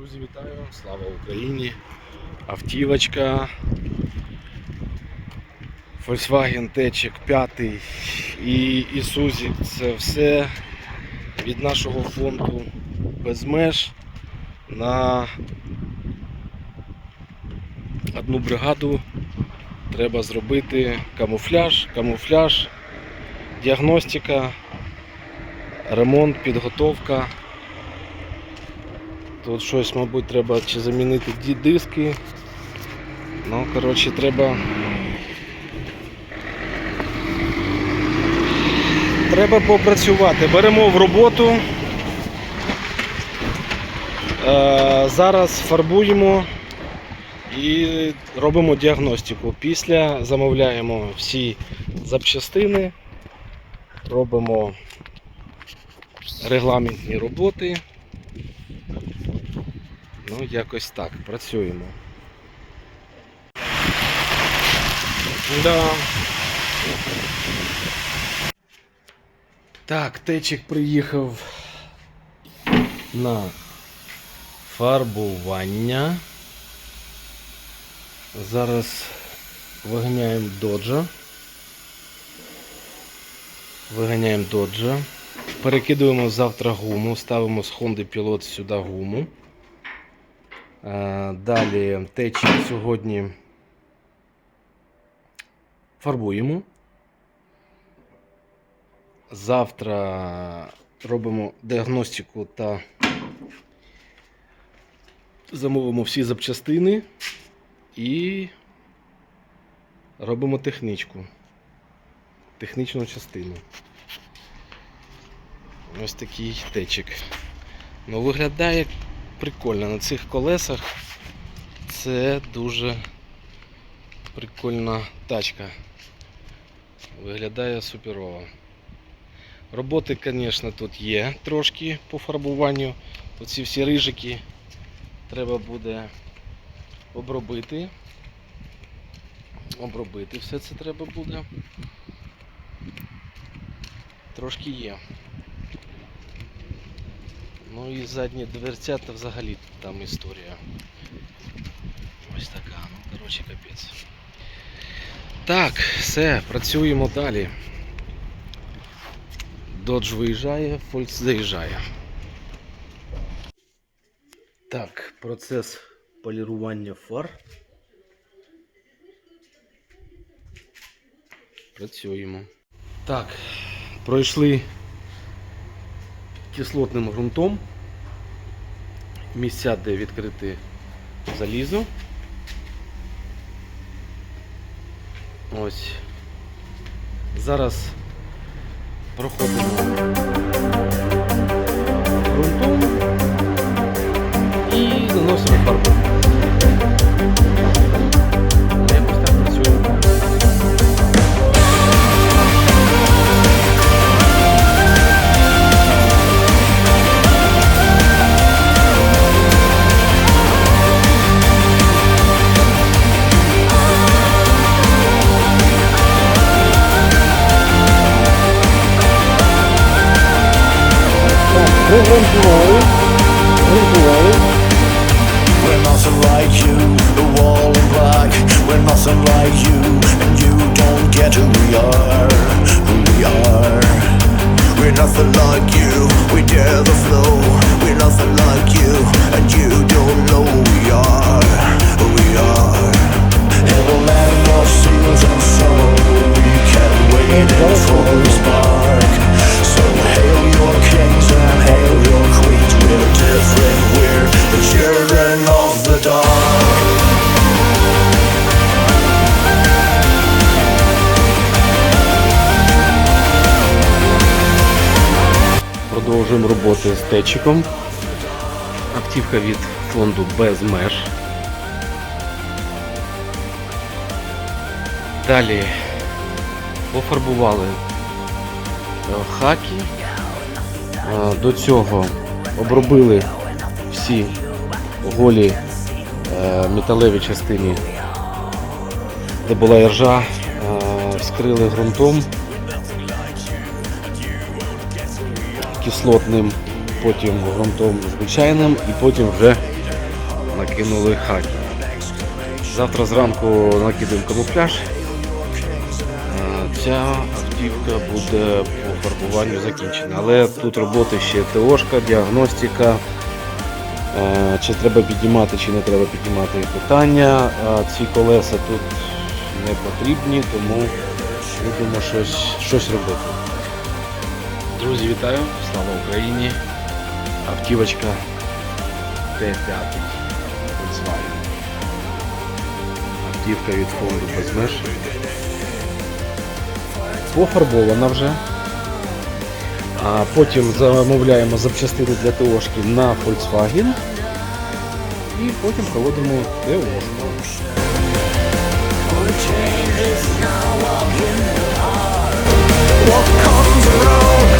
Друзі, вітаю! Слава Україні! Автівочка. Volkswagen T-Check 5 і Isuzu це все від нашого фонду без меж на одну бригаду треба зробити камуфляж, камуфляж, діагностика, ремонт, підготовка. Тут щось, мабуть, треба чи замінити ді- диски. Ну, коротше, треба. Треба попрацювати. Беремо в роботу. Е, зараз фарбуємо і робимо діагностику. Після замовляємо всі запчастини, робимо регламентні роботи. Ну, якось так, працюємо. Да. Так, течик приїхав на фарбування. Зараз виганяємо доджа. Виганяємо доджа. Перекидуємо завтра гуму, ставимо з Honda Pilot сюди гуму. Е, Далі течі сьогодні фарбуємо. Завтра робимо діагностику та замовимо всі запчастини і робимо технічку. Технічну частину. Ось такий течик. Ну, виглядає прикольно на цих колесах. Це дуже прикольна тачка. Виглядає суперово. Роботи, звісно, тут є трошки по фарбуванню. Оці всі рижики треба буде обробити. Обробити все це треба буде. Трошки є. Ну і задні дверцята взагалі там історія. Ось така, ну коротше капець. Так, все, працюємо далі. Додж виїжджає, Фолькс заїжджає. Так, процес полірування фар. Працюємо. Так, пройшли кислотним ґрунтом. Місця, де відкрити залізо. Ось. Зараз проходимо ґрунтом We're nothing like you, the wall black. We're nothing like you, and you don't get who we are. Who we are. We're nothing like you, we dare the flow. We're nothing like you, and you don't know who we are. Who we are. And sorrow. We can't wait for. Продовжуємо роботи з течиком. Автівка від фонду без меж. Далі пофарбували е, хаки. Е, До цього обробили всі голі е, металеві частини, де була іржа, вскрили ґрунтом. Кислотним, потім ґрунтом звичайним і потім вже накинули хаті. Завтра зранку накидаємо камуфляж. Е, Ця автівка буде по фарбуванню закінчена. Але тут роботи ще ТОшка, діагностика. Е, Чи треба піднімати, чи не треба піднімати питання. Ці колеса тут не потрібні, тому будемо щось, щось робити. Друзі, вітаю! Слава Україні! Автівочка Т5 Volkswagen. Автівка від фонду Безмеж. Пофарбована вже. А потім замовляємо запчастини для ТОшки на Volkswagen. І потім проводимо ТОшку. What comes around